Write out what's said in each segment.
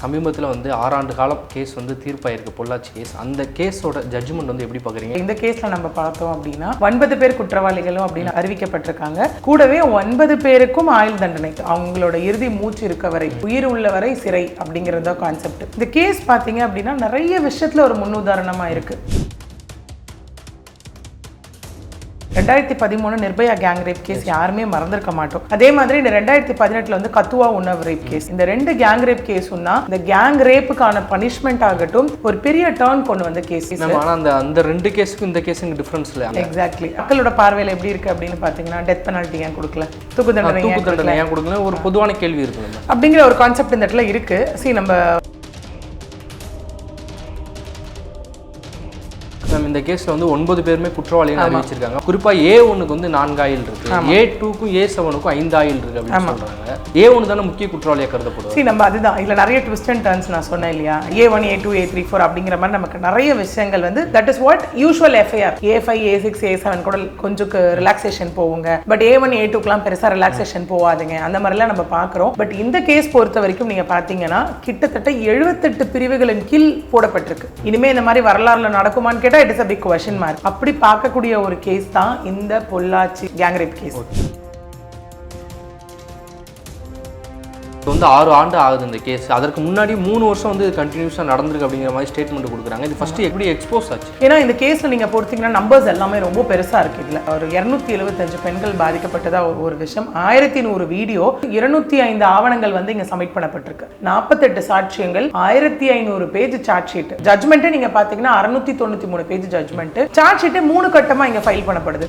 சமீபத்தில் வந்து ஆறாண்டு காலம் கேஸ் வந்து தீர்ப்பாயிருக்கு பொள்ளாச்சி கேஸ் அந்த கேஸோட ஜட்ஜ்மெண்ட் வந்து எப்படி பார்க்குறீங்க? இந்த கேஸ்ல நம்ம பார்த்தோம் அப்படின்னா ஒன்பது பேர் குற்றவாளிகளும் அப்படின்னு அறிவிக்கப்பட்டிருக்காங்க. கூடவே ஒன்பது பேருக்கும் ஆயுள் தண்டனை. அவங்களோட இறுதி மூச்சு இருக்க வரை உயிர் உள்ள வரை சிறை அப்படிங்கிறது கான்செப்ட் இந்த கேஸ் பார்த்தீங்க அப்படின்னா நிறைய விஷயத்துல ஒரு முன்னுதாரணமா இருக்கு. ரெண்டாயிரத்தி பதிமூணு நிர்பயா கேங் ரேப் கேஸ் யாருமே மறந்திருக்க மாட்டோம். அதே மாதிரி இந்த ரெண்டாயிரத்தி பதினெட்டுல வந்து கத்துவா உணவு ரேப் கேஸ் இந்த ரெண்டு கேங் ரேப் கேஸும்னா இந்த கேங் ரேப்புக்கான பனிஷ்மெண்ட் ஆகட்டும் ஒரு பெரிய டேர்ன் கொண்டு வந்த கேஸ் ஆனால் அந்த அந்த ரெண்டு கேஸுக்கும் இந்த கேஸுக்கு டிஃப்ரென்ஸ் இல்லை எக்ஸாக்ட்லி மக்களோட பார்வையில் எப்படி இருக்கு அப்படின்னு பார்த்தீங்கன்னா டெத் பெனால்ட்டி ஏன் கொடுக்கல? தூக்கு தண்டனை தூக்கு ஏன் தண்டனை ஏன் கொடுக்கல? ஒரு பொதுவான கேள்வி இருக்குல்ல அப்படிங்கிற ஒரு கான்செப்ட் இந்த இடத்துல இருக்கு. சி நம்ம இந்த கேஸ்ல வந்து ஒன்பது பேருமே குற்றவாளிகள் அறிவிச்சிருக்காங்க. குறிப்பா ஏ ஒன்னுக்கு வந்து நான்கு ஆயில் இருக்கு ஏ டூக்கும் ஏ செவனுக்கும் ஐந்து ஆயில் இருக்கு அப்படின்னு சொல்றாங்க. ஏ ஒன்று தானே முக்கிய குற்றவாளியா கருதப்படுது. சி நம்ம அதுதான். இதுல நிறைய ட்விஸ்ட் அண்ட் டர்ன்ஸ் நான் சொன்னேன் இல்லையா? A one A two A three four அப்படிங்கிற மாதிரி நமக்கு நிறைய விஷயங்கள் வந்து that is what usual FIR A five A six A seven கூட கொஞ்சம் ரிலாக்ஸேஷன் போவுங்க பட் ஏ ஒன் ஏ டூக்கெலாம் பெருசா ரிலாக்ஸேஷன் போகாதுங்க. அந்த மாதிரிலாம் நம்ம பார்க்குறோம். பட் இந்த கேஸ் பொறுத்த வரைக்கும் நீங்க பார்த்தீங்கன்னா கிட்டத்தட்ட எழுபத்தெட்டு பிரிவுகளின் கீழ் போடப்பட்டிருக்கு. இனிமே இந்த மாதிரி வரலாறுல நடக்குமான்னு கேட்டா it is a big question mark அப்படி பார்க்கக்கூடிய ஒரு கேஸ் தான் இந்த பொள்ளாச்சி கேங் ரேப் கேஸ் இப்போ வந்து ஆறு ஆண்டு ஆகுது இந்த கேஸ் அதற்கு முன்னாடி மூணு வருஷம் வந்து கண்டினியூஸாக நடந்திருக்கு அப்படிங்கிற மாதிரி ஸ்டேட்மெண்ட் கொடுக்குறாங்க. இது ஃபஸ்ட்டு எப்படி எக்ஸ்போஸ் ஆச்சு? ஏன்னா இந்த கேஸில் நீங்கள் பொறுத்தீங்கன்னா நம்பர்ஸ் எல்லாமே ரொம்ப பெருசாக இருக்கு இதில். ஒரு இருநூத்தி எழுபத்தஞ்சு பெண்கள் பாதிக்கப்பட்டதா ஒரு ஒரு விஷயம். ஆயிரத்தி நூறு வீடியோ இருநூத்தி ஐந்து ஆவணங்கள் வந்து இங்கே சப்மிட் பண்ணப்பட்டிருக்கு. நாற்பத்தெட்டு சாட்சியங்கள் ஆயிரத்தி ஐநூறு பேஜ் சார்ஜ் ஷீட் ஜட்மெண்ட்டே நீங்கள் பார்த்தீங்கன்னா அறுநூத்தி தொண்ணூத்தி மூணு பேஜ் ஜட்மெண்ட் சார்ஜ் ஷீட்டு மூணு கட்டமாக இங்கே ஃபைல் பண்ணப்படுது.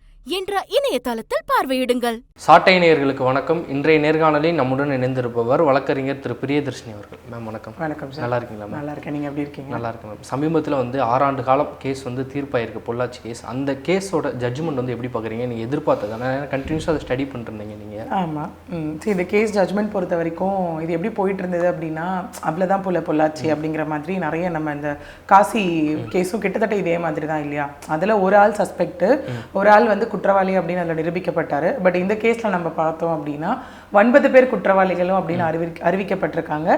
என்ற இணையதளத்தில் பார்வையிடுங்கள். சாட்டை நேயர்களுக்கு வணக்கம். இன்றைய நேர்காணலில் நம்முடன் இணைந்திருப்பவர் வழக்கறிஞர் திரு பிரியதர்ஷினி அவர்கள். மேம் வணக்கம். வணக்கம் சார் நல்லா இருக்கீங்களா மேம் நல்லா இருக்கேன். நீங்க எப்படி இருக்கீங்க? நல்லா இருக்கு மேம் சமீபத்தில் வந்து ஆறாண்டு காலம் கேஸ் வந்து தீர்ப்பாயிருக்கு பொள்ளாச்சி கேஸ் அந்த கேஸோட ஜட்ஜ்மெண்ட் வந்து எப்படி பார்க்குறீங்க நீங்கள் எதிர்பார்த்தது ஆனால் கண்டினியூஸாக அதை ஸ்டடி பண்ணிருந்தீங்க நீங்கள் ஆமாம் ம். சரி இந்த கேஸ் ஜட்மெண்ட் பொறுத்த வரைக்கும் இது எப்படி போயிட்டு இருந்தது அப்படின்னா அவ்வளோதான் போல பொள்ளாச்சி அப்படிங்கிற மாதிரி நிறைய நம்ம இந்த காசி கேஸும் கிட்டத்தட்ட இதே மாதிரி தான் இல்லையா? அதில் ஒரு ஆள் சஸ்பெக்ட் ஒரு ஆள் வந்து குற்றவாளி அப்படின்னு அதில் நிரூபிக்கப்பட்டார். பட் இந்த கேஸில் நம்ம பார்த்தோம் அப்படின்னா ஒன்பது பேர் குற்றவாளிகளும் அப்படின்னு அறிவி அறிவிக்கப்பட்டிருக்காங்க.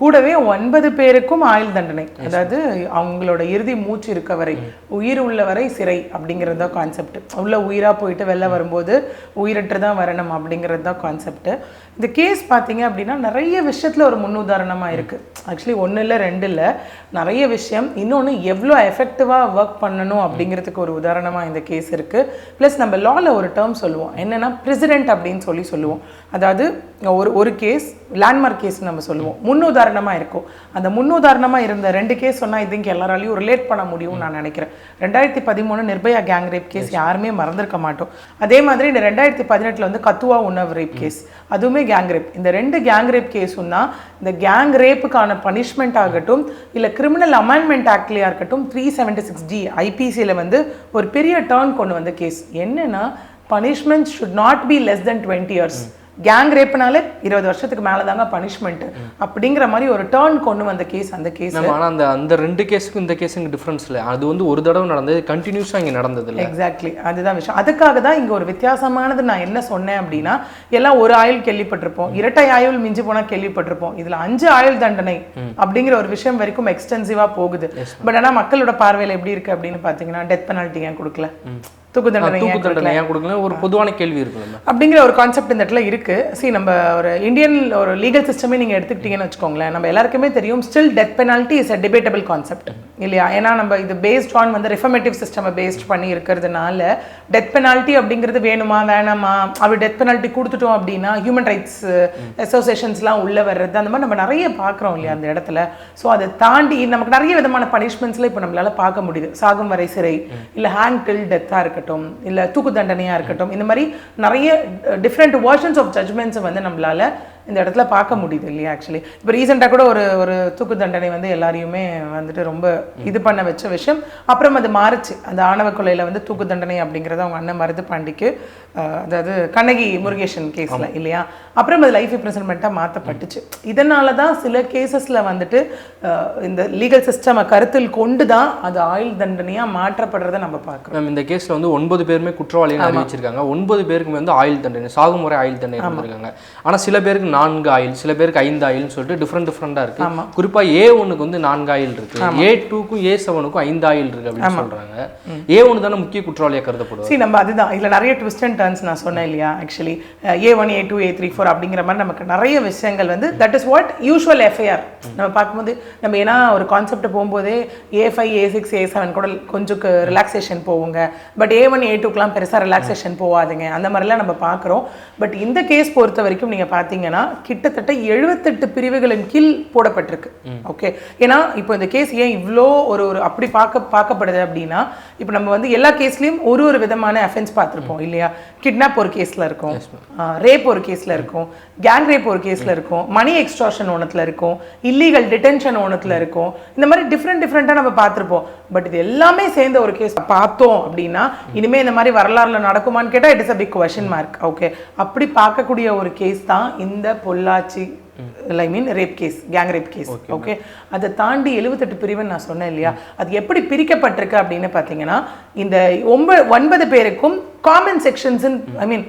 கூடவே ஒன்பது பேருக்கும் ஆயுள் தண்டனை. அதாவது அவங்களோட இறுதி மூச்சு இருக்க வரை உயிர் உள்ளவரை சிறை அப்படிங்கிறது தான் கான்செப்ட் உள்ள உயிராக போயிட்டு வெளில வரும்போது உயிரற்று தான் வரணும் அப்படிங்கிறது தான் கான்செப்ட் இந்த கேஸ் பார்த்தீங்க அப்படின்னா நிறைய விஷயத்தில் ஒரு முன்னுதாரணமாக இருக்குது ஆக்சுவலி ஒன்று இல்லை ரெண்டு இல்லை. நிறைய விஷயம். இன்னொன்று எவ்வளோ எஃபெக்டிவாக ஒர்க் பண்ணணும் அப்படிங்கிறதுக்கு ஒரு உதாரணமாக இந்த கேஸ் இருக்குது ப்ளஸ் நம்ம லாவில் ஒரு டேர்ம் சொல்லுவோம். என்னென்னா பிரசிடென்ட் அப்படின்னு சொல்லி சொல்லுவோம். அதாவது ஒரு ஒரு கேஸ் லேண்ட்மார்க் கேஸ் நம்ம சொல்லுவோம். முன்னுதாரணமாக இருக்கும். அந்த முன்னுதாரணமாக இருந்த ரெண்டு கேஸ் சொன்னால் இதுங்க எல்லாராலையும் ரிலேட் பண்ண முடியும்னு நான் நினைக்கிறேன். ரெண்டாயிரத்தி பதிமூணு நிர்பயா கேங் ரேப் கேஸ் யாருமே மறந்திருக்க மாட்டோம். அதே மாதிரி இந்த ரெண்டாயிரத்தி பதினெட்டில் வந்து கத்துவா உணவு ரேப் கேஸ் அதுவுமே கேங் ரேப் இந்த ரெண்டு கேங் ரேப் கேஸும் தான் இந்த கேங் ரேப்புக்கான பனிஷ்மெண்ட் ஆகட்டும் இல்லை கிரிமினல் அமெண்ட்மெண்ட் ஆக்ட்லேயா இருக்கட்டும் த்ரீ செவன்டி சிக்ஸ் டி ஐபிசியில் வந்து ஒரு பெரிய டேர்ன் கொண்டு வந்த கேஸ் என்னன்னா punishment should not be less than twenty years gang ரேப்னாலே இருபது வருஷத்துக்கு மேலே தாங்க பனிஷ்மெண்ட் அப்படிங்கிற மாதிரி ஒரு டேர்ன் கொண்டு வந்த கேஸ் அந்த கேஸ் ஆனால் அந்த அந்த ரெண்டு கேஸுக்கும் இந்த கேஸுக்கு டிஃப்ரென்ஸ் இல்லை. அது வந்து ஒரு தடவை நடந்தது கண்டினியூஸாக இங்கே நடந்தது இல்லை. எக்ஸாக்ட்லி அதுதான் விஷயம். அதுக்காக தான் இங்க ஒரு வித்தியாசமானது நான் என்ன சொன்னேன் அப்படின்னா எல்லாம் ஒரு ஆயுள் கேள்விப்பட்டிருப்போம். இரட்டை ஆயுள் மிஞ்சி போனா கேள்விப்பட்டிருப்போம். இதுல அஞ்சு ஆயுள் தண்டனை அப்படிங்கிற ஒரு விஷயம் வரைக்கும் எக்ஸ்டென்சிவா போகுது. பட் ஆனா மக்களோட பார்வையில எப்படி இருக்கு அப்படின்னு பாத்தீங்கன்னா டெத் பெனால்ட்டி ஏன் கொடுக்கல? தூக்கு தண்டனை தூக்கு தண்டனை ஏன் கொடுக்கல? ஒரு பொதுவான கேள்வி இருக்குல்ல அப்படிங்கிற ஒரு கான்செப்ட் இந்த இடத்துல இருக்கு. சி நம்ம ஒரு இந்தியன் ஒரு லீகல் சிஸ்டமே நீங்க எடுத்துக்கிட்டீங்கன்னு வச்சுக்கோங்களேன். நம்ம எல்லாருக்குமே தெரியும் still death penalty is a debatable concept இல்லையா? ஏன்னா நம்ம இது பேஸ்ட் ஆன் வந்து ரிஃபர்மேட்டிவ் சிஸ்டம் பேஸ்ட் பண்ணி இருக்கிறதுனால டெத் பெனால்ட்டி அப்படிங்கிறது வேணுமா வேணாமா? அப்படி டெத் பெனால்ட்டி கொடுத்துட்டோம் அப்படின்னா ஹியூமன் ரைட்ஸ் அசோசியேஷன்ஸ்லாம் உள்ள வர்றது அந்த மாதிரி நம்ம நிறைய பார்க்குறோம் இல்லையா அந்த இடத்துல. ஸோ அதை தாண்டி நமக்கு நிறைய விதமான பனிஷ்மெண்ட்ஸ்ல இப்போ நம்மளால பார்க்க முடியுது. சாகும் வரை சிறை இல்லை ஹேங் டில் டெத்தாக இருக்கட்டும். இருக்கட்டும் இல்லை தூக்கு தண்டனையாக இருக்கட்டும் இந்த மாதிரி நிறைய டிஃப்ரெண்ட் வேர்ஷன்ஸ் ஆஃப் ஜட்மெண்ட்ஸை வந்து நம்மளால் இந்த இடத்துல பார்க்க முடியுது இல்லையா ஆக்சுவலி இப்போ ரீசெண்டாக கூட ஒரு ஒரு தூக்கு தண்டனை வந்து எல்லாரையுமே வந்துட்டு ரொம்ப இது பண்ண வச்ச விஷயம். அப்புறம் அது மாறுச்சு. அந்த ஆணவ கொலையில் வந்து தூக்கு தண்டனை அப்படிங்கிறது அவங்க அண்ணன் மருது பாண்டிக்கு அதாவது கண்ணகி முருகேசன் கேஸில் இல்லையா? அப்புறம் அது லைஃப் இம்ப்ரெசன்மெண்ட்டாக மாற்றப்பட்டுச்சு இதனால தான் சில கேசஸில் வந்துட்டு இந்த லீகல் சிஸ்டமை கருத்தில் கொண்டு தான் அது ஆயுள் தண்டனையாக மாற்றப்படுறதை நம்ம பார்க்குறோம். மேம் இந்த கேஸ்ல வந்து ஒன்பது பேருமே குற்றவாளிகள் அறிவிச்சிருக்காங்க. ஒன்பது பேருக்கு வந்து ஆயுள் தண்டனை சாகுமுறை ஆயுள் தண்டனை இருந்திருக்காங்க. ஆனா சில பேருக்கு நான்கு ஆயுள் சில பேருக்கு ஐந்து ஆயுள்னு சொல்லிட்டு டிஃப்ரெண்ட் டிஃப்ரெண்டா இருக்கு. குறிப்பா ஏ ஒன்னுக்கு வந்து நான்கு ஆயுள் இருக்கு. ஏ டூக்கும் ஏ செவனுக்கும் ஐந்து ஆயுள் இருக்கு அப்படின்னு சொல்றாங்க. ஏ ஒன்று தானே முக்கிய குற்றவாளியா கருதப்படுவார் சரி நம்ம அதுதான். இதில் நிறைய ட்விஸ்ட் அண்ட் டர்ன்ஸ் நான் சொன்னேன் இல்லையா actually A one A two A three four அப்படிங்கிற மாதிரி நமக்கு நிறைய விஷயங்கள் வந்து that is what usual FIR நம்ம பார்க்கும்போது நம்ம ஏன்னா ஒரு கான்செப்ட் போகும்போதே A five A six A seven கூட கொஞ்சம் ரிலாக்ஸேஷன் போவோங்க பட் ஏ ஒன் ஏ டூக்கெலாம் பெருசாக ரிலாக்ஸேஷன் போகாதுங்க. அந்த மாதிரிலாம் நம்ம பார்க்குறோம். பட் இந்த கேஸ் பொறுத்த வரைக்கும் நீங்கள் பார்த்தீங்கன்னா கிட்டத்தட்ட எழுபத்தெட்டு பிரிவுகளின் கீழ் போடப்பட்டிருக்கு. ஓகே. ஏன்னா இப்போ இந்த கேஸ் ஏன் இவ்வளோ ஒரு ஒரு அப்படி பார்க்க பார்க்கப்படுது அப்படின்னா இப்போ நம்ம வந்து எல்லா கேஸ்லேயும் ஒரு ஒரு விதமான அஃபென்ஸ் பார்த்துருப்போம் இல்லையா? கிட்னாப் ஒரு கேஸில் இருக்கும். ரேப் ஒரு கேஸில் இருக்கும். கேங் ரேப் ஒரு கேஸில் இருக்கும். மணி எக்ஸ்ட்ராஷன் ஒன்றத்தில் இருக்கும். இல்லீகல் டிடென்ஷன் ஒன்றத்தில் இருக்கும். இந்த மாதிரி டிஃப்ரெண்ட் டிஃப்ரெண்ட்டாக நம்ம பார்த்துருப்போம். பட் இது எல்லாமே சேர்ந்த ஒரு கேஸ் பார்த்தோம் அப்படின்னா இனிமே இந்த மாதிரி வரலாறுல நடக்குமான்னு கேட்டால் it is a big question mark okay அப்படி பார்க்கக்கூடிய ஒரு கேஸ் தான் இந்த Pollachi I mean rape case gang rape case okay அதை தாண்டி எழுபத்தெட்டு பிரிவுன்னு நான் சொன்னேன் இல்லையா? அது எப்படி பிரிக்கப்பட்டிருக்கு அப்படின்னு பார்த்தீங்கன்னா இந்த ஒன்பது ஒன்பது பேருக்கும் காமன் செக்ஷன்ஸ் ஐ மீன்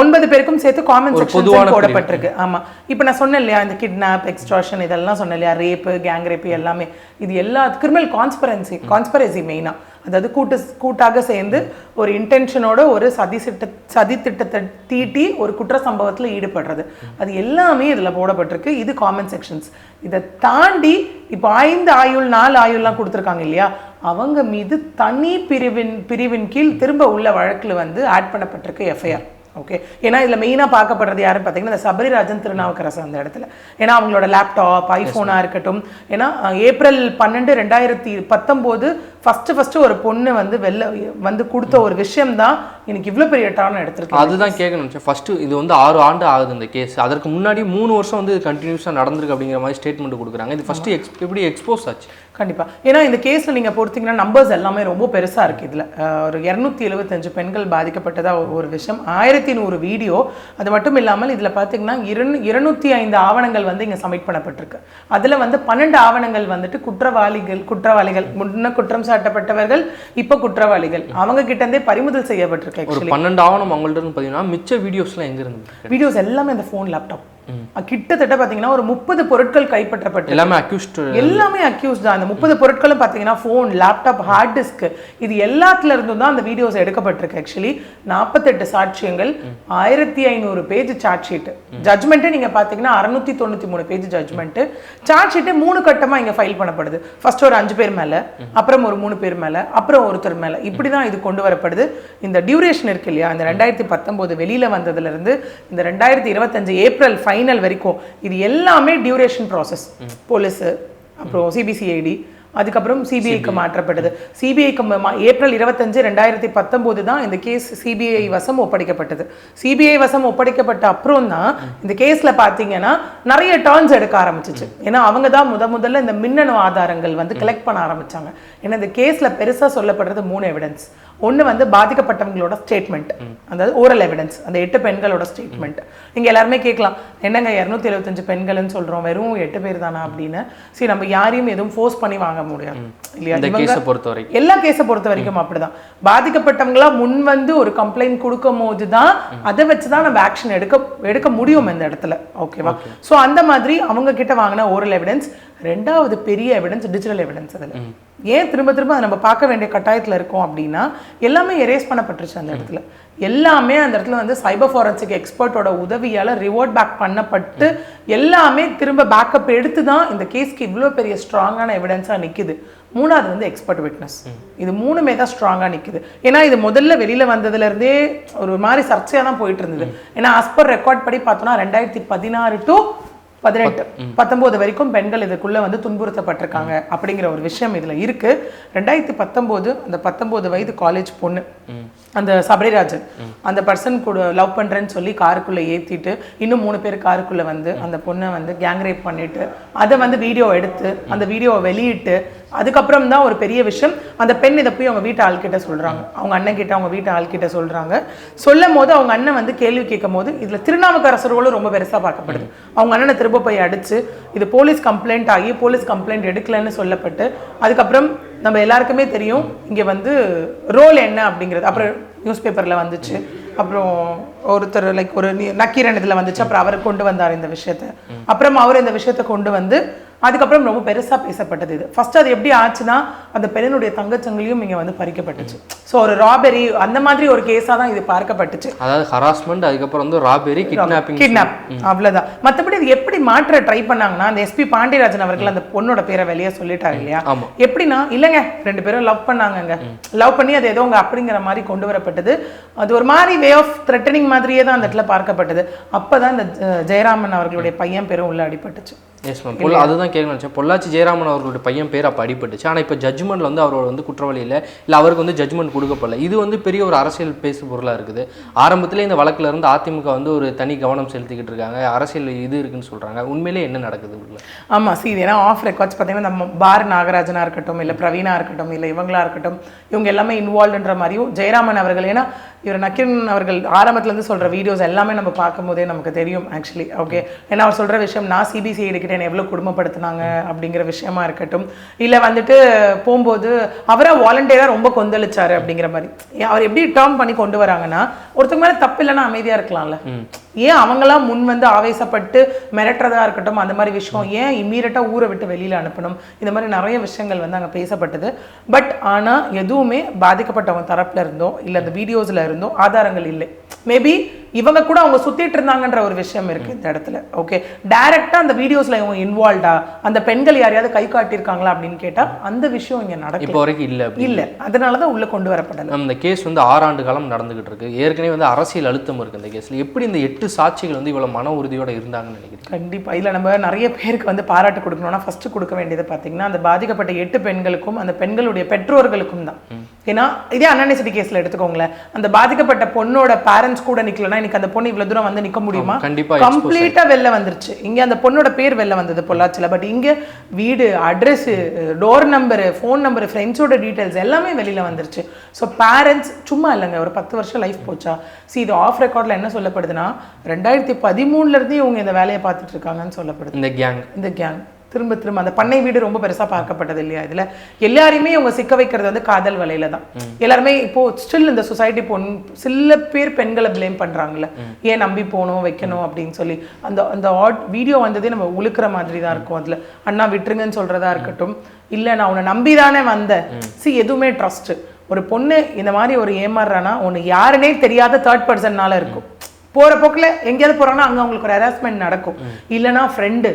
ஒன்பது பேருக்கும் சேர்த்து காமன் பிரிவு. போடப்பட்டிருக்கு. ஆமா. இப்போ நான் சொன்னேன் இல்லையா இந்த கிட்னாப் எக்ஸ்ட்ராஷன் இதெல்லாம் சொன்னேன் இல்லையா ரேப்பு கேங் ரேப்பு எல்லாமே. இது எல்லா கிரிமினல் கான்ஸ்பரன்சி கான்ஸ்பரசி மெயினா அதாவது கூட்டு கூட்டாக சேர்ந்து ஒரு இன்டென்ஷனோட ஒரு சதி திட்ட சதி திட்டத்தை தீட்டி ஒரு குற்ற சம்பவத்தில் ஈடுபடுறது. அது எல்லாமே இதில் போடப்பட்டிருக்கு. இது காமன் செக்ஷன்ஸ் இதை தாண்டி இப்போ ஐந்து ஆயுள் நாலு ஆயுள்லாம் கொடுத்துருக்காங்க இல்லையா? அவங்க மீது தனி பிரிவின் பிரிவின் கீழ் திரும்ப உள்ள வழக்கில் வந்து ஆட் பண்ணப்பட்டிருக்கு எஃப்ஐஆர் ஓகே ஏன்னா இதில் மெயினாக பார்க்கப்படுறது யாருன்னு பார்த்தீங்கன்னா இந்த சபரிராஜன் திருநாவுக்கரசு அந்த இடத்துல. ஏன்னா அவங்களோட லேப்டாப் ஐஃபோனாக இருக்கட்டும். ஏன்னா ஏப்ரல் பன்னெண்டு ரெண்டாயிரத்தி பத்தொம்போது ஃபஸ்ட்டு ஃபஸ்ட்டு ஒரு பொண்ணு வந்து வெளில வந்து கொடுத்த ஒரு விஷயம் தான் எனக்கு இவ்வளோ பெரிய டான எடுத்திருக்கு அதுதான் கேட்க நினச்சேன் ஃபர்ஸ்ட் இது வந்து ஆறு ஆண்டு ஆகுது இந்த கேஸ் அதற்கு முன்னாடி மூணு வருஷம் வந்து கண்டினியூஸாக நடந்திருக்கு அப்படிங்கிற மாதிரி ஸ்டேட்மெண்ட் கொடுக்குறாங்க. இது ஃபர்ஸ்ட் எக்ஸ் எப்படி எக்ஸ்போஸ் ஆச்சு? கண்டிப்பா. ஏன்னா இந்த கேஸ்ல நீங்க பொறுத்தீங்கன்னா நம்பர்ஸ் எல்லாமே ரொம்ப பெருசா இருக்கு இதுல. ஒரு இரநூத்தி எழுபத்தஞ்சு பெண்கள் பாதிக்கப்பட்டதா ஒரு- விஷயம். ஆயிரத்தி நூறு வீடியோ அது மட்டும் இல்லாமல் இதுல பாத்தீங்கன்னா இரண் இருநூத்தி ஐந்து ஆவணங்கள் வந்து இங்க சப்மிட் பண்ணப்பட்டிருக்கு. அதுல வந்து பன்னெண்டு ஆவணங்கள் வந்துட்டு குற்றவாளிகள் குற்றவாளிகள் முன்ன குற்றம் சாட்டப்பட்டவர்கள் இப்போ குற்றவாளிகள். அவங்க கிட்ட இருந்தே பறிமுதல் செய்யப்பட்டிருக்கு ஒரு பன்னெண்டு ஆவணம் அவங்கள்ட்ட இருந்து பார்த்தீங்கன்னா மிச்ச வீடியோஸ்லாம் எங்க இருந்து? வீடியோஸ் எல்லாமே அந்த ஃபோன் லேப்டாப் கிட்டத்தட்ட பாத்தீங்கன்னா ஒரு முப்பது பொருட்கள் கைப்பற்றப்பட்டு எல்லாமே அக்யூஸ்ட் எல்லாமே அக்யூஸ் தான். அந்த முப்பது பொருட்களும் பார்த்தீங்கன்னா ஃபோன் லேப்டாப் ஹார்ட் டிஸ்க் இது எல்லாத்துல இருந்தும் தான் அந்த வீடியோஸ் எடுக்கப்பட்டிருக்கு. ஆக்சுவலி நாற்பத்தெட்டு சாட்சியங்கள் ஆயிரத்தி ஐநூறு பேஜ் சார்ட் ஷீட் ஜட்மெண்ட்டு நீங்க பார்த்தீங்கன்னா அறுநூத்தி தொண்ணூத்தி மூணு பேஜ் ஜட்மெண்ட் சார்ட் ஷீட்டு மூணு கட்டமா இங்க ஃபைல் பண்ணப்படுது. ஃபர்ஸ்ட் ஒரு அஞ்சு பேர் மேல அப்புறம் ஒரு மூணு பேர் மேல அப்புறம் ஒருத்தர் மேல. இப்படி தான் இது கொண்டு வரப்படுது. இந்த டியூரேஷன் இருக்கு இல்லையா? இந்த ரெண்டாயிரத்தி பத்தொம்போது வெளியில வந்ததுல இருந்து இந்த ரெண்டாயிரத்தி இருபத்தஞ்சு ஏப்ரல் ஃபைனல் வரைக்கும் இது எல்லாமே டியூரேஷன் ப்ராசஸ் போலீஸு அப்புறம் சிபிசிஐடி அதுக்கப்புறம் சிபிஐக்கு மாற்றப்பட்டது. சிபிஐக்கு ஏப்ரல் இருபத்தஞ்சு ரெண்டாயிரத்தி பத்தொம்போது தான் இந்த கேஸ் சிபிஐ வசம் ஒப்படைக்கப்பட்டது. சிபிஐ வசம் ஒப்படைக்கப்பட்ட அப்புறம் தான் இந்த கேஸ்ல பார்த்தீங்கன்னா நிறைய டர்ன்ஸ் எடுக்க ஆரம்பிச்சிச்சு. ஏன்னா அவங்க தான் முத முதல்ல இந்த மின்னணு ஆதாரங்கள் வந்து கலெக்ட் பண்ண ஆரம்பிச்சாங்க. ஏன்னா இந்த கேஸ்ல பெருசா சொல்லப்படுறது மூணு எவிடன்ஸ் ஒன்று வந்து பாதிக்கப்பட்டவங்களோட ஸ்டேட்மெண்ட் அதாவது ஓரல் எவிடன்ஸ் அந்த எட்டு பெண்களோட ஸ்டேட்மெண்ட் நீங்க எல்லாருமே கேட்கலாம். என்னங்க இரநூத்தி எழுபத்தஞ்சு பெண்கள்னு சொல்றோம். வெறும் எட்டு பேர் தானா அப்படின்னு. சரி நம்ம யாரையும் எதுவும் ஃபோர்ஸ் பண்ணி வாங்க முடியாது. இல்லையா? கேஸை பொறுத்த வரைக்கும் எல்லா கேஸை பொறுத்த வரைக்கும் அப்படிதான். பாதிக்கப்பட்டவங்களா முன் வந்து ஒரு கம்ப்ளைண்ட் கொடுக்கும் போது தான் அதை வச்சு தான் நம்ம ஆக்ஷன் எடுக்க எடுக்க முடியும் இந்த இடத்துல. ஓகேவா ஸோ அந்த மாதிரி அவங்க கிட்ட வாங்கின ஓரல் எவிடன்ஸ் ரெண்டாவது பெரிய எவிடன்ஸ் டிஜிட்டல் எவிடன்ஸ் அதில். ஏன் திரும்ப திரும்ப அதை நம்ம பார்க்க வேண்டிய கட்டாயத்தில் இருக்கோம் அப்படின்னா எல்லாமே எரேஸ் பண்ணப்பட்டுருச்சு அந்த இடத்துல. எல்லாமே அந்த இடத்துல வந்து சைபர் ஃபாரன்சிக் எக்ஸ்பர்ட்டோட உதவியால ரிவோர்ட் பேக் பண்ணப்பட்டு எல்லாமே திரும்ப பேக்கப் எடுத்து தான் இந்த கேஸ்க்கு இவ்வளோ பெரிய ஸ்ட்ராங்கான எவிடன்ஸாக நிக்குது. மூணாவது வந்து எக்ஸ்பர்ட் விட்னஸ் இது மூணுமே தான் ஸ்ட்ராங்காக நிக்குது. ஏன்னா இது முதல்ல வெளியில வந்ததுல இருந்தே ஒரு மாதிரி சர்ச்சையாக தான் போயிட்டு இருந்தது. ஏன்னா per ரெக்கார்ட் படி பார்த்தோம்னா ரெண்டாயிரத்தி பதினாறு டு பதினெட்டு பத்தொன்பது வரைக்கும் பெண்கள் இதுக்குள்ள வந்து துன்புறுத்தப்பட்டிருக்காங்க அப்படிங்கிற ஒரு விஷயம் இதுல இருக்கு. ரெண்டாயிரத்தி பத்தொன்பது அந்த பத்தொன்பது வயது காலேஜ் பொண்ணு. அந்த சபரிராஜன் அந்த பர்சன் கூட லவ் பண்ணுறேன்னு சொல்லி காருக்குள்ளே ஏற்றிட்டு இன்னும் மூணு பேர் காருக்குள்ளே வந்து அந்த பொண்ணை வந்து கேங் ரேப் பண்ணிட்டு அதை வந்து வீடியோ எடுத்து அந்த வீடியோவை வெளியிட்டு அதுக்கப்புறம் தான் ஒரு பெரிய விஷயம். அந்த பெண் இதை போய் அவங்க வீட்டு ஆள்கிட்ட சொல்கிறாங்க அவங்க அண்ணன் கிட்ட அவங்க வீட்டு ஆள்கிட்ட சொல்கிறாங்க சொல்லும் போது அவங்க அண்ணன் வந்து கேள்வி கேட்கும் போது இதில் திருநாவுக்கரசர்களும் ரொம்ப பெருசாக பார்க்கப்படுது. அவங்க அண்ணனை திரும்ப போய் அடித்து இது போலீஸ் கம்ப்ளைண்ட் ஆகி போலீஸ் கம்ப்ளைண்ட் எடுக்கலன்னு சொல்லப்பட்டு அதுக்கப்புறம் நம்ம எல்லாருக்குமே தெரியும் இங்க வந்து ரோல் என்ன அப்படிங்கிறது. அப்புறம் நியூஸ் பேப்பர்ல வந்துச்சு. அப்புறம் ஒருத்தர் லைக் ஒரு நக்கீரன் இதுல வந்துச்சு. அப்புறம் அவர் கொண்டு வந்தார் இந்த விஷயத்த. அப்புறம் அவர் இந்த விஷயத்த கொண்டு வந்து அதுக்கப்புறம் ரொம்ப பெருசா பேசப்பட்டது இது. ஃபர்ஸ்ட் அது எப்படி ஆச்சுன்னா அந்த பெண்ணினுடைய தங்கச்சங்கிலியும் இங்க வந்து பறிக்கப்பட்டுச்சு. ஸோ ஒரு ராபெரி அந்த மாதிரி ஒரு கேஸா தான் இது பார்க்கப்பட்டுச்சு. அதாவது ஹராஸ்மெண்ட் அதுக்கப்புறம் வந்து ராபெரி கிட்னாப்பிங் கிட்னாப் அவ்வளவுதான். மத்தபடி இது எப்படி மாற்ற ட்ரை பண்ணாங்கன்னா அந்த எஸ்பி பாண்டியராஜன் அவர்கள் அந்த பொண்ணோட பேரை வெளியே சொல்லிட்டாரு இல்லையா. எப்படின்னா இல்லைங்க ரெண்டு பேரும் லவ் பண்ணாங்கங்க. லவ் பண்ணி அது ஏதோ உங்க அப்படிங்கிற மாதிரி கொண்டு வரப்பட்டது. அது ஒரு மாதிரி வே ஆஃப் த்ரெட்டனிங் மாதிரியே தான் அந்த இடத்துல பார்க்கப்பட்டது. அப்பதான் இந்த ஜெ- ஜெயராமன் அவர்களுடைய பையன் பேரும் உள்ள அடிபட்டுச்சு. எஸ் மேம் பொள்ள அதுதான் கேட்க நினச்சேன். பொள்ளாச்சி ஜெயராமன் அவர்களுடைய பையன் பேர் அப்போ அடிபட்டுச்சு. ஆனால் இப்போ ஜட்ஜ்மெண்ட்ல வந்து அவர் வந்து குற்றவாளி இல்லை. இல்லை அவருக்கு வந்து ஜட்ஜ்மெண்ட் கொடுக்கப்படல. இது வந்து பெரிய ஒரு அரசியல் பேசு பொருளாக இருக்குது. ஆரம்பத்திலே இந்த வழக்குல இருந்து அதிமுக வந்து ஒரு தனி கவனம் செலுத்திக்கிட்டு இருக்காங்க. அரசியல் இது இருக்குன்னு சொல்றாங்க. உண்மையிலே என்ன நடக்குது உள்ள? ஆமா see இது ஏன்னா ஆஃப் ரெக்கார்ட்ஸ் பார்த்தீங்கன்னா நம்ம பார் நாகராஜனா இருக்கட்டும் இல்லை பிரவீனா இருக்கட்டும் இல்லை இவங்களா இருக்கட்டும் இவங்க எல்லாமே இன்வால்வ்ன்ற மாதிரியும் ஜெயராமன் அவர்கள். ஏன்னா இவர் நக்கிரன் அவர்கள் ஆரம்பத்துல இருந்து சொல்ற வீடியோஸ் எல்லாமே நம்ம பார்க்கும்போதே நமக்கு தெரியும் ஆக்சுவலி ஓகே ஏன்னா அவர் சொல்ற விஷயம் நான் சிபிசிஐடி கிட்ட என்னை எவ்வளவு குடும்பப்படுத்தினாங்க? அப்படிங்கிற விஷயமா இருக்கட்டும். இல்ல வந்துட்டு போகும்போது அவரா வாலண்டியரா ரொம்ப கொந்தளிச்சாரு அப்படிங்கிற மாதிரி. அவர் எப்படி டேர்ம் பண்ணி கொண்டு வராங்கன்னா ஒருத்தங்க மேல தப்பு இல்லைன்னா அமைதியா இருக்கலாம்ல. ஏன் அவங்களாம் முன் வந்து ஆவேசப்பட்டு மிரட்டுறதா இருக்கட்டும் அந்த மாதிரி விஷயம் ஏன் இம்மீடியட்டாக ஊரை விட்டு வெளியில அனுப்பணும்? இந்த மாதிரி நிறைய விஷயங்கள் வந்து அங்க பேசப்பட்டது. பட் ஆனா எதுவுமே பாதிக்கப்பட்டவங்க தரப்புல இருந்தோ இல்ல அந்த வீடியோஸ்ல இருந்தோ ஆதாரங்கள் இல்லை. மேபி இவங்க கூட அவங்க சுத்திட்டு இருந்தாங்கன்ற ஒரு விஷயம் இருக்கு இந்த இடத்துல. ஓகே டைரக்டா அந்த வீடியோஸ்ல இவங்க இன்வால்வ்டா அந்த பெண்கள் யாரையாவது கை காட்டியிருக்காங்களா அப்படின்னு கேட்டா அந்த விஷயம் இங்க நடக்கல. இப்போ வரைக்கும் இல்லை இல்ல. அதனாலதான் உள்ள கொண்டு வரப்படல இந்த கேஸ் வந்து ஆறாண்டு காலம் நடந்துகிட்டு இருக்கு. ஏற்கனவே வந்து அரசியல் அழுத்தம் இருக்கு இந்த கேஸ்ல எப்படி இந்த எட்டு சாட்சிகள் வந்து இவ்வளவு மன உறுதியோட இருந்தாங்கன்னு நினைக்கிறேன் கண்டிப்பா. இல்ல நம்ம நிறைய பேருக்கு வந்து பாராட்டு கொடுக்கணும்னா ஃபர்ஸ்ட் கொடுக்க வேண்டியது பாத்தீங்கன்னா அந்த பாதிக்கப்பட்ட எட்டு பெண்களுக்கும் அந்த பெண்களுடைய பெற்றோர்களுக்கும் தான். ஏன்னா இதே அன்அனிசிட்டி கேஸ்ல எடுத்துக்கோங்களேன். அந்த பாதிக்கப்பட்ட பொண்ணோட பேரண்ட்ஸ் கூட நிக்கலனா இன்னைக்கு அந்த பொண்ணு இவ்வளவு தூரம் வந்து நிக்க முடியுமா? கம்ப்ளீட்டா வெளில வந்துருச்சு. இங்க அந்த பொண்ணோட பேர் வெளில வந்தது பொள்ளாச்சில பட் இங்க வீடு address door number phone number ஃப்ரெண்ட்ஸோட டீடைல்ஸ் எல்லாமே வெளியில வந்துருச்சு. ஸோ பேரண்ட்ஸ் சும்மா இல்லைங்க. ஒரு பத்து வருஷம் லைஃப் போச்சா? See இது ஆஃப் ரெக்கார்ட்ல என்ன சொல்லப்படுதுன்னா ரெண்டாயிரத்தி பதிமூணுல இருந்து இவங்க இந்த வேலையை பார்த்துட்டு இருக்காங்கன்னு சொல்லப்படுது. இந்த கேங் இந்த கேங் திரும்ப திரும்ப அந்த பண்ணை வீடு ரொம்ப பெருசா பார்க்கப்பட்டது இல்லையா இதுல? எல்லாரையுமே இவங்க சிக்க வைக்கிறது வந்து காதல் வலையில தான். எல்லாருமே இப்போ ஸ்டில் இந்த சொசைட்டி பொன் சில பேர் பெண்களை ப்ளேம் பண்றாங்கல்ல. ஏன் நம்பி போகணும் வைக்கணும் அப்படின்னு சொல்லி அந்த அந்த ஆட் வீடியோ வந்ததே நம்ம உழுக்கிற மாதிரி தான் இருக்கும் அதுல. அண்ணா விட்டுருங்கன்னு சொல்றதா இருக்கட்டும். இல்ல நான் உன்னை நம்பி தானே வந்தேன் சி எதுவுமே ட்ரஸ்ட் ஒரு பொண்ணு இந்த மாதிரி ஒரு ஏமாறுறானா ஒண்ணு யாருனே தெரியாத தேர்ட் பர்சன்னால இருக்கும். போற போக்குல எங்கேயாவது போறாங்கன்னா அங்க அவங்களுக்கு ஒரு ஹராஸ்மெண்ட் நடக்கும். இல்லைன்னா ஃப்ரெண்டு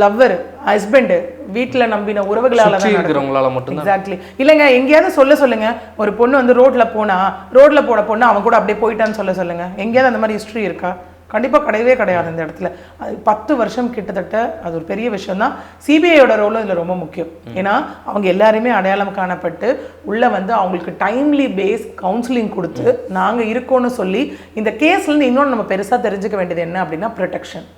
லவ்வர் ஹஸ்பண்ட் வீட்ல நம்பின உறவுகளால இருக்கிறவங்களால மட்டும்தான். எக்ஸாக்ட்லி இல்லைங்க எங்கேயாவது சொல்ல சொல்லுங்க. ஒரு பொண்ணு வந்து ரோட்ல போனா ரோட்ல போன பொண்ணு அவன் கூட அப்படியே போயிட்டான்னு சொல்ல சொல்லுங்க. எங்கேயாவது அந்த மாதிரி ஹிஸ்ட்ரி இருக்கா? கண்டிப்பா கிடையவே கிடையாது இந்த இடத்துல. அது பத்து வருஷம் கிட்டத்தட்ட அது ஒரு பெரிய விஷயம் தான் சிபிஐயோட ரோலும் இதுல ரொம்ப முக்கியம். ஏன்னா அவங்க எல்லாருமே அடையாளம் காணப்பட்டு உள்ள வந்து அவங்களுக்கு டைம்லி பேஸ் கவுன்சிலிங் கொடுத்து நாங்க இருக்கோம்னு சொல்லி இந்த கேஸ்ல இருந்து இன்னொன்று நம்ம பெருசா தெரிஞ்சுக்க வேண்டியது என்ன அப்படின்னா ப்ரொடெக்ஷன்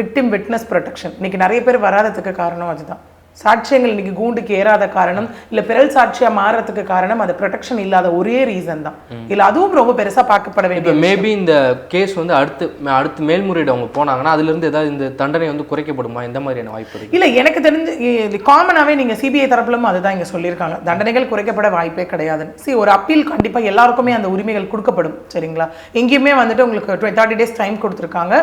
விக்டிம் விட்னஸ் ப்ரொடெக்ஷன் இன்னைக்கு நிறைய பேர் வராததுக்கு காரணம் அதுதான். சாட்சியங்கள் இன்னைக்கு கூண்டுக்கு ஏறாத காரணம் இல்ல பிறல் சாட்சியா மாறுறதுக்கு காரணம் அது ப்ரொடெக்ஷன் இல்லாத ஒரே ரீசன் தான். இல்ல அதுவும் ரொம்ப பெருசா பார்க்கப்பட வேண்டிய மேபி இந்த கேஸ் வந்து அடுத்து அடுத்து மேல்முறையீடு அவங்க போனாங்கன்னா அதுல இருந்து ஏதாவது இந்த தண்டனை வந்து குறைக்கப்படுமா? எந்த மாதிரியான வாய்ப்பு இல்ல எனக்கு தெரிஞ்சு இது காமனாவே நீங்க சிபிஐ தரப்புலும் அதுதான் இங்க சொல்லியிருக்காங்க. தண்டனைகள் குறைக்கப்பட வாய்ப்பே கிடையாது. சி ஒரு அப்பீல் கண்டிப்பா எல்லாருக்குமே அந்த உரிமைகள் கொடுக்கப்படும் சரிங்களா? எங்கேயுமே வந்துட்டு உங்களுக்கு தேர்ட்டி டேஸ் டைம் கொடுத்துருக்காங்க.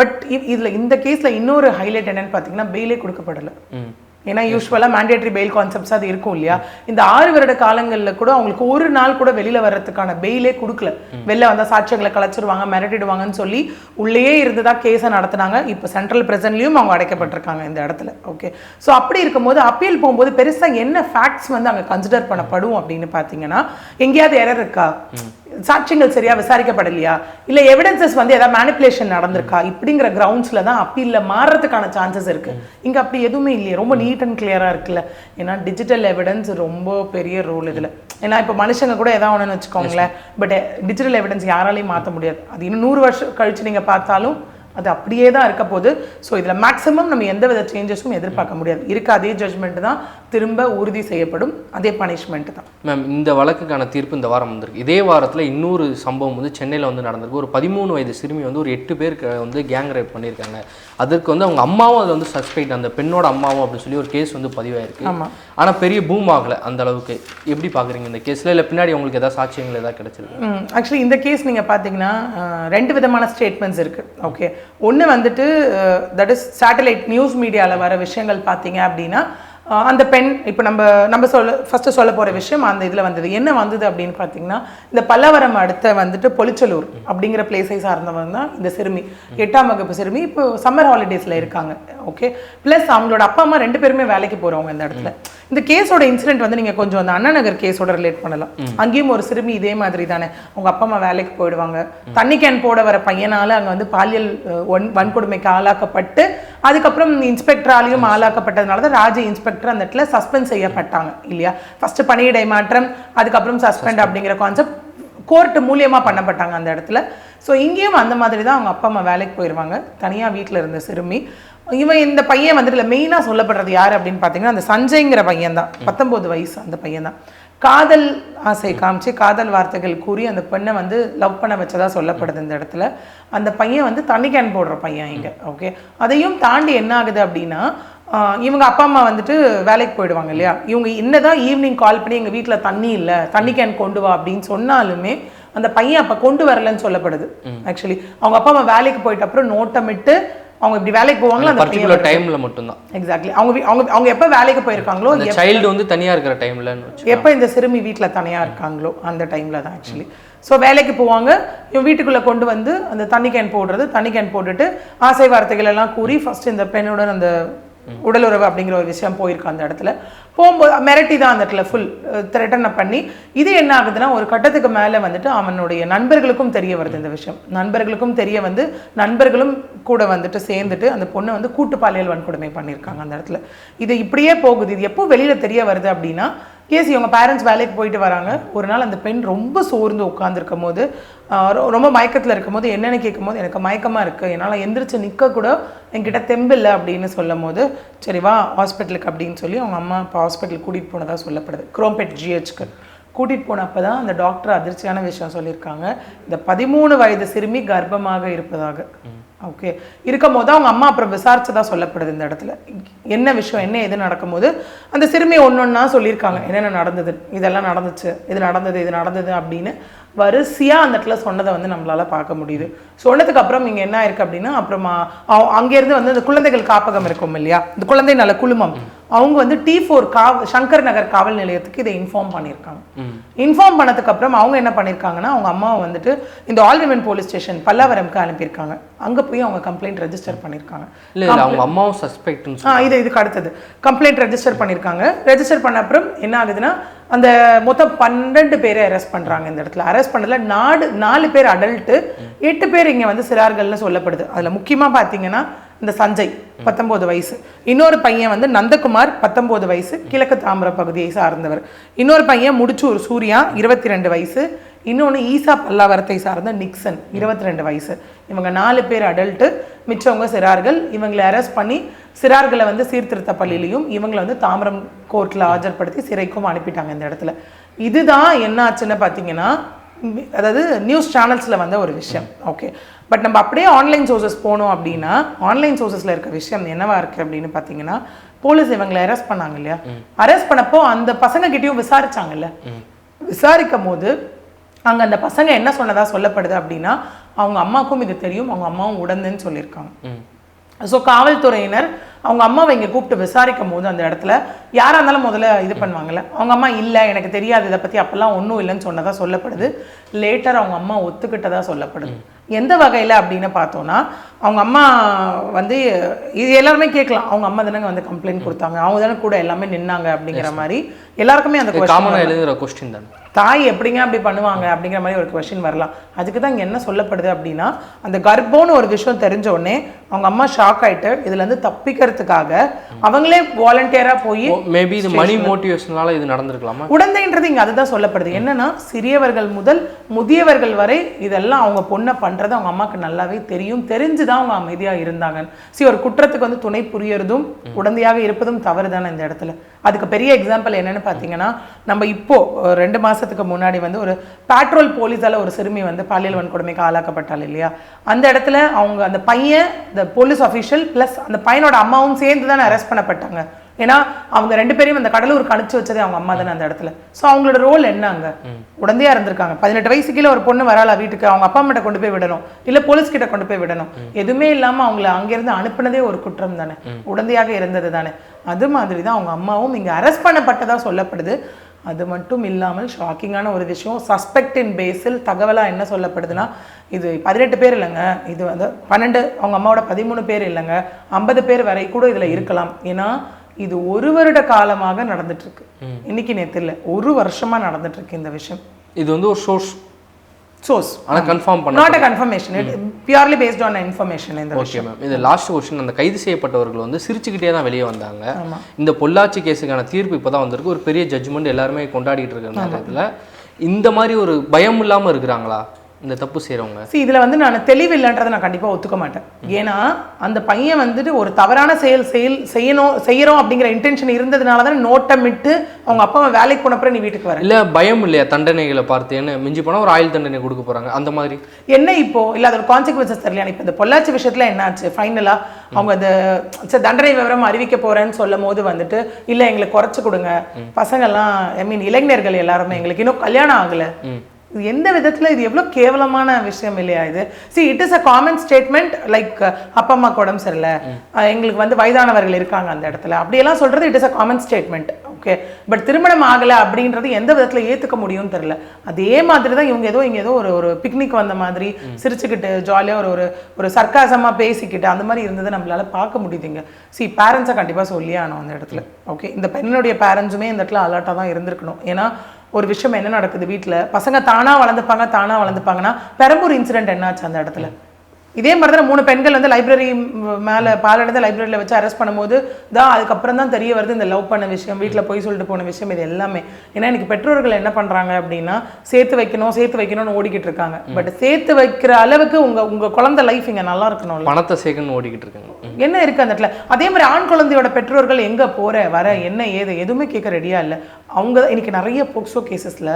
பட் இதுல இந்த கேஸ்ல இன்னொரு ஹைலைட் என்னன்னு பாத்தீங்கன்னா பெயிலே கொடுக்கப்படல. ஏன்னா யூஸ்வலாக மேண்டேட்டரி பெயில் கான்செப்ட்ஸ் அது இருக்கும் இல்லையா? இந்த ஆறு வருட காலங்களில் கூட அவங்களுக்கு ஒரு நாள் கூட வெளியில வர்றதுக்கான பெயிலே கொடுக்கல. வெளில வந்தா சாட்சியங்களை கலைச்சிருவாங்க மிரட்டிடுவாங்கன்னு சொல்லி உள்ளேயே இருந்துதான் கேஸை நடத்துனாங்க. இப்போ சென்ட்ரல் பிரசன்ட்லயும் அவங்க அடைக்கப்பட்டிருக்காங்க இந்த இடத்துல. ஓகே ஸோ அப்படி இருக்கும்போது அப்பீல் போகும்போது பெருசா என்ன ஃபேக்ட்ஸ் வந்து அங்க கன்சிடர் பண்ணப்படும் அப்படின்னு பார்த்தீங்கன்னா எங்கேயாவது எரர் இருக்கா? சாட்சியங்கள் சரியா விசாரிக்கப்படலையா? இல்ல எவிடன்சஸ் வந்து ஏதாவது மேனிப்புலேஷன் நடந்திருக்கா? இப்படிங்கிற கிரவுண்ட்ஸ்ல தான் அப்பீல்ல மாறுறதுக்கான சான்சஸ் இருக்கு. இங்க அப்படி எதுவுமே இல்லையே. ரொம்ப நீட் அண்ட் கிளியரா இருக்குல்ல. ஏன்னா டிஜிட்டல் எவிடன்ஸ் ரொம்ப பெரிய ரோல் இதுல. ஏன்னா இப்போ மனுஷங்க கூட ஏதாவது ஒண்ணுன்னு வச்சுக்கோங்களேன். பட் டிஜிட்டல் எவிடன்ஸ் யாராலையும் மாத்த முடியாது. அது இன்னும் நூறு வருஷம் கழிச்சு நீங்க பார்த்தாலும் அது அப்படியே தான் இருக்க போகுது. ஸோ இதில் மேக்ஸிமம் நம்ம எந்த வித சேஞ்சஸும் எதிர்பார்க்க முடியாது. இருக்க அதே ஜட்மெண்ட் தான் திரும்ப உறுதி செய்யப்படும். அதே பனிஷ்மெண்ட் தான். மேம் இந்த வழக்குக்கான தீர்ப்பு இந்த வாரம் வந்திருக்கு. இதே வாரத்தில் இன்னொரு சம்பவம் வந்து சென்னையில் வந்து நடந்திருக்கு. ஒரு பதிமூணு வயது சிறுமி வந்து ஒரு எட்டு பேருக்கு வந்து கேங் ரேப் பண்ணியிருக்காங்க. அதற்கு வந்து அவங்க அம்மாவும் அதில் வந்து சஸ்பெக்ட் அந்த பெண்ணோட அம்மாவும் அப்படின்னு சொல்லி ஒரு கேஸ் வந்து பதிவாயிருக்கு. ஆனால் பெரிய பூம் ஆகலை அந்த அளவுக்கு. எப்படி பார்க்குறீங்க இந்த கேஸில் இல்லை பின்னாடி உங்களுக்கு ஏதாவது சாட்சியங்கள் ஏதாவது கிடைச்சிருக்கு? ஆக்சுவலி இந்த கேஸ் நீங்கள் பார்த்தீங்கன்னா ரெண்டு விதமான ஸ்டேட்மெண்ட்ஸ் இருக்குது ஓகே ஒன்று வந்துட்டு தட் இஸ் சேட்டலைட் நியூஸ் மீடியாவில் வர விஷயங்கள் பார்த்தீங்க அப்படின்னா அந்த பெண் இப்போ நம்ம நம்ம சொல்ல ஃபஸ்ட்டு சொல்ல போகிற விஷயம் அந்த இதில் வந்தது. என்ன வந்தது அப்படின்னு பார்த்தீங்கன்னா இந்த பல்லவரம் அடுத்த வந்துட்டு பொலிச்சலூர் அப்படிங்கிற பிளேஸை சார்ந்தவங்க தான் இந்த சிறுமி. எட்டாம் வகுப்பு சிறுமி. இப்போ சம்மர் ஹாலிடேஸில் இருக்காங்க. ஓகே ப்ளஸ் அவங்களோட அப்பா அம்மா ரெண்டு பேருமே வேலைக்கு போகிறவங்க இந்த இடத்துல. இந்த கேஸோட இன்சிடென்ட் வந்து நீங்கள் கொஞ்சம் அந்த அண்ணா நகர் கேஸோட ரிலேட் பண்ணலாம். அங்கேயும் ஒரு சிறுமி இதே மாதிரி தானே. அவங்க அப்பா அம்மா வேலைக்கு போயிடுவாங்க. தண்ணி கேன் போட வர பையனால அங்கே வந்து பாலியல் வன்- வன்கொடுமைக்கு ஆளாக்கப்பட்டு அதுக்கப்புறம் இன்ஸ்பெக்டராலையும் ஆளாக்கப்பட்டதுனால தான் ராஜ இன்ஸ்பெக்டர் அந்த இடத்துல சஸ்பெண்ட் செய்யப்பட்டாங்க இல்லையா? ஃபர்ஸ்ட் பணியிடை மாற்றம் அதுக்கப்புறம் சஸ்பெண்ட் அப்படிங்கிற கான்செப்ட் கோர்ட் மூலியமா பண்ணப்பட்டாங்க அந்த இடத்துல. ஸோ இங்கேயும் அந்த மாதிரி தான் அவங்க அப்பா அம்மா வேலைக்கு போயிடுவாங்க தனியாக வீட்டில் இருந்த சிறுமி. இவன் இந்த பையன் வந்துட்டு மெயினாக சொல்லப்படுறது யார் அப்படின்னு பார்த்தீங்கன்னா அந்த சஞ்சய்ங்கிற பையன் தான் பத்தொம்போது வயசு அந்த பையன் தான் காதல் ஆசை காமிச்சு காதல் வார்த்தைகள் கூறி அந்த பெண்ணை வந்து லவ் பண்ண வச்சதா சொல்லப்படுது இந்த இடத்துல. அந்த பையன் வந்து தண்ணி கேன் போடுற பையன் இங்கே ஓகே அதையும் தாண்டி என்ன ஆகுது அப்படின்னா இவங்க அப்பா அம்மா வந்துட்டு வேலைக்கு போயிடுவாங்க இல்லையா? இவங்க என்னதான் ஈவினிங் கால் பண்ணி எங்கள் வீட்டில் தண்ணி இல்லை தண்ணி கேன் கொண்டு வா அப்படின்னு சொன்னாலுமே அந்த பையன் அப்போ கொண்டு வரலன்னு சொல்லப்படுது ஆக்சுவலி அவங்க அப்பா அம்மா வேலைக்கு போயிட்ட அப்புறம் நோட்டமிட்டு அவங்க இப்படி வேலைக்கு போவாங்களோ அந்த பர்டிகுலர் டைமில் மட்டும்தான். எக்ஸாக்ட்லி அவங்க அவங்க அவங்க எப்போ வேலைக்கு போயிருக்காங்களோ அந்த சைல்டு வந்து தனியாக இருக்கிற டைம்லன்னு எப்போ இந்த சிறுமி வீட்டில் தனியாக இருக்காங்களோ அந்த டைமில் தான் ஆக்சுவலி ஸோ வேலைக்கு போவாங்க. இவன் வீட்டுக்குள்ளே கொண்டு வந்து அந்த தண்ணி கேன் போடுறது தண்ணி கேன் போட்டுட்டு ஆசை வார்த்தைகள் எல்லாம் கூறி ஃபர்ஸ்ட் இந்த பெண்ணுடன் அந்த உடலுறவு அப்படிங்கிற ஒரு விஷயம் போயிருக்கு அந்த இடத்துல. போகும்போது மிரட்டி தான் அந்த இடத்துல ஃபுல் த்ரெட்டனை பண்ணி இது என்ன ஆகுதுன்னா ஒரு கட்டத்துக்கு மேலே வந்துட்டு அவனுடைய நண்பர்களுக்கும் தெரிய வருது இந்த விஷயம். நண்பர்களுக்கும் தெரிய வந்து நண்பர்களும் கூட வந்துட்டு சேர்ந்துட்டு அந்த பொண்ணை வந்து கூட்டு பாலியல் வன்கொடுமை பண்ணியிருக்காங்க அந்த இடத்துல. இது இப்படியே போகுது. இது எப்போ வெளியில் தெரிய வருது அப்படின்னா எஸ் இவங்க பேரண்ட்ஸ் வேலைக்கு போயிட்டு வராங்க. ஒரு நாள் அந்த பெண் ரொம்ப சோர்ந்து உட்காந்துருக்கும் போது ரொ- ரொம்ப மயக்கத்தில் இருக்கும் போது என்னென்னு கேட்கும் போது எனக்கு மயக்கமாக இருக்குது என்னால் எந்திரிச்சு நிற்க கூட என்கிட்ட தெம்பில்லை அப்படின்னு சொல்லும் போது சரி வா ஹாஸ்பிட்டலுக்கு அப்படின்னு சொல்லி அவங்க அம்மா இப்போ ஹாஸ்பிட்டலுக்கு கூட்டிகிட்டு போனதாக சொல்லப்படுது. குரோம்பேட் ஜிஹெச்க்கு கூட்டிகிட்டு போனப்போ தான் அந்த டாக்டர் அதிர்ச்சியான விஷயம் சொல்லியிருக்காங்க. இந்த பதிமூணு வயது சிறுமி கர்ப்பமாக இருப்பதாக. ஓகே இருக்கும் போது அவங்க அம்மா அப்புறம் விசாரிச்சதா சொல்லப்படுது இந்த இடத்துல. என்ன விஷயம் என்ன எது நடக்கும்போது அந்த சிறுமி ஒன்னொன்னா சொல்லியிருக்காங்க. என்னென்ன நடந்தது? இதெல்லாம் நடந்துச்சு. இது நடந்தது இது நடந்தது அப்படின்னு வரிசையாக அந்த இடத்துல சொன்னதை வந்து நம்மளால் பார்க்க முடியுது. சொன்னதுக்கு அப்புறம் இங்கே என்ன ஆயிருக்கு அப்படின்னா அப்புறமா அவ- அங்கேருந்து வந்து அந்த குழந்தைகள் காப்பகம் இருக்கும் இல்லையா? இந்த குழந்தை நல்ல குழுமம். அவங்க வந்து டி ஃபோர் காவ சங்கர் நகர் காவல் நிலையத்துக்கு இதை இன்ஃபார்ம் பண்ணியிருக்காங்க. இன்ஃபார்ம் பண்ணதுக்கு அப்புறம் அவங்க என்ன பண்ணியிருக்காங்கன்னா அவங்க அம்மாவை வந்துட்டு இந்த ஆல் விமன் போலீஸ் ஸ்டேஷன் பல்லாவரம்க்கு அனுப்பியிருக்காங்க. அங்க போய் அவங்க கம்ப்ளைண்ட் ரெஜிஸ்டர் பண்ணியிருக்காங்க. இல்லை அவங்க அம்மாவும் சஸ்பெக்ட்னு ஆ இது இதுக்கு அடுத்தது. கம்ப்ளைண்ட் ரெஜிஸ்டர் பண்ணியிருக்காங்க. ரெஜிஸ்டர் பண்ண அப்புறம் என்ன ஆகுதுன்னா அந்த மொத்தம் பன்னெண்டு பேரை அரெஸ்ட் பண்றாங்க இந்த இடத்துல. அரெஸ்ட் பண்ணதுல நாடு நாலு பேர் அடல்ட்டு எட்டு பேர் இங்க வந்து சிறார்கள்னு சொல்லப்படுது. அதுல முக்கியமா பார்த்தீங்கன்னா இந்த சஞ்சய் பத்தொம்போது வயசு. இன்னொரு பையன் வந்து நந்தகுமார் பத்தொம்போது வயசு கிழக்கு தாமிர பகுதியை சார்ந்தவர். இன்னொரு பையன் முடிச்சூர் சூர்யா இருபத்தி ரெண்டு வயசு. இன்னொன்று ஈசா பல்லாவரத்தை சார்ந்த நிக்சன் இருபத்தி ரெண்டு வயசு. இவங்க நாலு பேர் அடல்ட்டு மிச்சவங்க சிறார்கள். இவங்களை அரெஸ்ட் பண்ணி சிறார்களை வந்து சீர்திருத்த பள்ளியிலையும் இவங்களை வந்து தாமிரம் கோர்ட்டில் ஆஜர்படுத்தி சிறைக்கும் அனுப்பிட்டாங்க இந்த இடத்துல. இதுதான் என்ன ஆச்சுன்னு பார்த்தீங்கன்னா அதாவது நியூஸ் சேனல்ஸில் வந்த ஒரு விஷயம். ஓகே பட் நம்ம அப்படியே ஆன்லைன் சோர்சஸ் போனோம் அப்படின்னா ஆன்லைன் சோர்சஸில் இருக்க விஷயம் என்னவா இருக்கு அப்படின்னு பார்த்தீங்கன்னா போலீஸ் இவங்களை அரெஸ்ட் பண்ணாங்க இல்லையா? அரெஸ்ட் பண்ணப்போ அந்த பசங்க கிட்டயும் விசாரிச்சாங்கல்ல? விசாரிக்கும் போது அங்க அந்த பசங்க என்ன சொன்னதா சொல்லப்படுது அப்படின்னா அவங்க அம்மாக்கும் இது தெரியும் அவங்க அம்மாவும் உடந்துன்னு சொல்லியிருக்காங்க. ஸோ காவல்துறையினர் அவங்க அம்மாவை இங்கே கூப்பிட்டு விசாரிக்கும் போது அந்த இடத்துல யாராக இருந்தாலும் முதல்ல இது பண்ணுவாங்கல்ல. அவங்க அம்மா இல்லை எனக்கு தெரியாது இதை பற்றி அப்போல்லாம் ஒன்றும் இல்லைன்னு சொன்னதாக சொல்லப்படுது. லேட்டர் அவங்க அம்மா ஒத்துக்கிட்டதா சொல்லப்படுது எந்த வகையில் அப்படின்னு பார்த்தோன்னா அவங்க அம்மா வந்து இது எல்லாருமே கேட்கலாம். அவங்க அம்மா தானே வந்து கம்ப்ளைண்ட் கொடுத்தாங்க. அவங்க தானே கூட எல்லாமே நின்னாங்க அப்படிங்கிற மாதிரி எல்லாருக்குமே அந்த எழுதுகிற கொஸ்டின் தானே. தாய் எப்படிங்க அப்படி பண்ணுவாங்க அப்படிங்கிற மாதிரி ஒரு கொஷின் வரலாம். அதுக்கு தான் இங்கே என்ன சொல்லப்படுது அப்படின்னா அந்த கர்ப்பம்னு ஒரு விஷயம் தெரிஞ்ச உடனே அவங்க அம்மா ஷாக் ஆயிட்டு இதுல இருந்து தப்பிக்கிறதுக்காக அவங்களே வாலண்டியரா போய் மேபி இது மணி மோட்டிவேஷனால இது நடந்திருக்கலாமா? உடந்தைன்றது இங்க அதுதான் சொல்லப்படுது. என்னன்னா சிறியவர்கள் முதல் முதியவர்கள் வரை இதெல்லாம் அவங்க பொண்ணை பண்றது அவங்க அம்மாக்கு நல்லாவே தெரியும். தெரிஞ்சுதான் அவங்க அமைதியா இருந்தாங்க. சி ஒரு குற்றத்துக்கு வந்து துணை புரியறதும் உடந்தையாக இருப்பதும் தவறு தானே இந்த இடத்துல. அதுக்கு பெரிய எக்ஸாம்பிள் என்னன்னு பார்த்தீங்கன்னா நம்ம இப்போ ஒரு ரெண்டு மாசத்துக்கு முன்னாடி வந்து ஒரு பேட்ரோல் போலீஸால ஒரு சிறுமி வந்து பாலியல் வன்கொடுமைக்கு ஆளாக்கப்பட்டாள் இல்லையா? அந்த இடத்துல அவங்க அந்த பையன் இந்த போலீஸ் அஃபீஷியல் ப்ளஸ் அந்த பையனோட அம்மாவும் சேர்ந்து தானே அரெஸ்ட் பண்ணப்பட்டாங்க. ஏன்னா அவங்க ரெண்டு பேரையும் அந்த கடலூர் கணிச்சு வச்சதே அவங்க அம்மா தானே அந்த இடத்துல. ஸோ அவங்களோட ரோல் என்ன அங்க? உடந்தையா இருந்திருக்காங்க. பதினெட்டு வயசு கீழே ஒரு பொண்ணு வராளா வீட்டுக்கு அவங்க அப்பா அம்மாட்ட கொண்டு போய் விடணும். இல்ல போலீஸ் கிட்ட கொண்டு போய் விடணும். எதுவுமே இல்லாம அவங்கள அங்கிருந்து அனுப்புனதே ஒரு குற்றம் தானே. உடந்தையாக இருந்தது தானே. அது மாதிரி தான் அவங்க அம்மாவும் இங்க அரெஸ்ட் பண்ணப்பட்டதா சொல்லப்படுது. அது மட்டும் இல்லாமல் ஷாக்கிங்கான ஒரு விஷயம் சஸ்பெக்டின் பேஸில் தகவலா என்ன சொல்லப்படுதுன்னா இது பதினெட்டு பேர் இல்லைங்க. இது வந்து பன்னெண்டு அவங்க அம்மாவோட பதிமூணு பேர் இல்லைங்க. ஐம்பது பேர் வரை கூட இதுல இருக்கலாம். ஏன்னா இது ஒரு வருட காலமாக நடந்துட்டு இருக்கு இன்னைக்கு நேத்து இல்ல ஒரு வருஷமா நடந்துட்டு இருக்கு இந்த விஷயம். இது வந்து ஒரு சோர்ஸ் சோர்ஸ் ஆனால் கன்ஃபார்ம் பண்ண not a confirmation it purely based on information இந்த ஓகே மேம் இது லாஸ்ட் கொஸ்டின் அந்த கைது செய்யப்பட்டவர்கள் வந்து சிரிச்சுக்கிட்டே தான் வெளியே வந்தாங்க. இந்த பொள்ளாச்சி கேஸுக்கான தீர்ப்பு இப்போ தான் வந்திருக்கு. ஒரு பெரிய ஜட்ஜ்மெண்ட் எல்லாருமே கொண்டாடிட்டு இருக்கிற நேரத்தில் இந்த மாதிரி ஒரு பயம் இல்லாமல் இருக்கிறாங்களா? இந்த தப்பு செய்கிறவங்க see இதுல வந்து நான் தெளிவு இல்லைன்றதை நான் கண்டிப்பா ஒத்துக்க மாட்டேன். ஏன்னா அந்த பையன் வந்துட்டு ஒரு தவறான செயல் செயல் செய்யணும் செய்யறோம் அப்படிங்கிற இன்டென்ஷன் இருந்ததுனால தான் நோட்டமிட்டு அவங்க அப்பா அம்மா வேலைக்கு போனப்புறம் நீ வீட்டுக்கு வர. இல்லை பயம் இல்லையா தண்டனைகளை பார்த்து? என்ன மிஞ்சி போனால் ஒரு ஆயுள் தண்டனை கொடுக்க போகிறாங்க அந்த மாதிரி. என்ன இப்போ? இல்ல அதோட கான்சிக்வன்சஸ் தெரியல இப்போ இந்த பொள்ளாச்சி விஷயத்துல என்னாச்சு ஃபைனலா அவங்க அந்த சரி, தண்டனை விவரம் அறிவிக்க போறேன்னு சொல்லும் போது வந்துட்டு இல்ல எங்களுக்கு குறைச்சு கொடுங்க. பசங்கெல்லாம் ஐ மீன் இளைஞர்கள் எல்லாருமே எங்களுக்கு இன்னும் கல்யாணம் ஆகல. எந்த விதத்துல இது எவ்வளவு கேவலமான விஷயம் இல்லையா இது? See it is a common statement like அப்பா அம்மாக்கு உடம்பு சரியில்லை. அஹ் எங்களுக்கு வந்து வயதானவர்கள் இருக்காங்க அந்த இடத்துல. அப்படியெல்லாம் சொல்றது it is a common statement okay but திருமணம் ஆகல அப்படின்றது எந்த விதத்துல ஏத்துக்க முடியும்னு தெரியல. அதே மாதிரி தான் இவங்க ஏதோ இங்க ஏதோ ஒரு ஒரு பிக்னிக் வந்த மாதிரி சிரிச்சுக்கிட்டு ஜாலியா ஒரு ஒரு ஒரு சர்க்காசமா பேசிக்கிட்டு அந்த மாதிரி இருந்ததை நம்மளால பார்க்க முடியுதுங்க சி பேரண்ட்ஸை கண்டிப்பா சொல்லியே ஆனோம் அந்த இடத்துல. ஓகே இந்த பெண்ணுடைய பேரண்ட்ஸுமே இந்த இடத்துல அலர்ட்டாக தான் இருந்திருக்கணும். ஏன்னா ஒரு விஷயம் என்ன நடக்குது வீட்டில் பசங்க தானா வளர்ந்துப்பாங்க தானாக வளர்ந்துப்பாங்கன்னா பெரம்பூர் இன்சிடென்ட் என்னாச்சு அந்த இடத்துல? இதே மாதிரி தான் மூணு பெண்கள் வந்து லைப்ரரி மேல பாலடைந்த லைப்ரரியில வச்சு அரெஸ்ட் பண்ணும்போது தான் அதுக்கப்புறம் தான் தெரிய வருது இந்த லவ் பண்ண விஷயம் வீட்ல போய் சொல்லிட்டு போன விஷயம் இது எல்லாமே. ஏன்னா இன்னைக்கு பெற்றோர்கள் என்ன பண்றாங்க அப்படின்னா சேர்த்து வைக்கணும் சேர்த்து வைக்கணும்னு ஓடிக்கிட்டு இருக்காங்க. பட் சேர்த்து வைக்கிற அளவுக்கு உங்க உங்க குழந்தை லைஃப் இங்க நல்லா இருக்கணும்ல. பணத்தை சேர்க்கணும்னு ஓடிக்கிட்டு இருக்காங்க. என்ன இருக்கு அந்த இடத்துல? அதே மாதிரி ஆண் குழந்தையோட பெற்றோர்கள் எங்க போற வர என்ன ஏது எதுவுமே கேட்க ரெடியா இல்ல. அவங்க இன்னைக்கு நிறைய போக்சோ கேசஸ்ல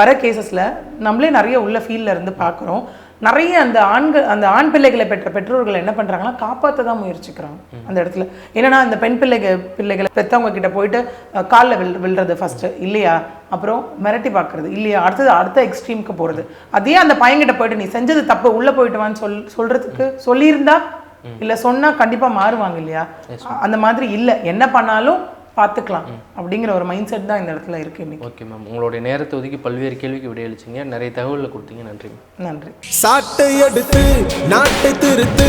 வர கேசஸ்ல நம்மளே நிறைய உள்ள ஃபீல்ட்ல இருந்து பார்க்குறோம் நிறைய அந்த ஆண்கள் அந்த ஆண் பிள்ளைகளை பெற்ற பெற்றோர்கள் என்ன பண்றாங்கன்னா காப்பாற்ற தான் முயற்சிக்கிறாங்க அந்த இடத்துல. என்னன்னா அந்த பெண் பிள்ளைகள் பிள்ளைகளை பெத்தவங்க கிட்ட போயிட்டு கால்ல வில் விழுறது ஃபர்ஸ்ட் இல்லையா? அப்புறம் மிரட்டி பார்க்கறது இல்லையா? அடுத்தது அடுத்த எக்ஸ்ட்ரீமுக்கு போறது. அதே அந்த பையன்கிட்ட போயிட்டு நீ செஞ்சது தப்பு உள்ள போயிட்டு வான்னு சொல் சொல்றதுக்கு சொல்லியிருந்தா? இல்ல சொன்னா கண்டிப்பா மாறுவாங்க இல்லையா? அந்த மாதிரி இல்ல. என்ன பண்ணாலும் பார்த்துக்கலாம் அப்படிங்கிற ஒரு மைண்ட் செட் தான் இந்த இடத்துல இருக்கு இன்னைக்கு. Okay ma'am. உங்களுடைய நேரத்தை ஒதுக்கி பல்வேறு கேள்விக்கு விடையளிச்சிங்க. நிறைய தகவல்களை கொடுத்தீங்க. நன்றி நன்றி. சாட்டை எடுத்து நாட்டை திருத்து.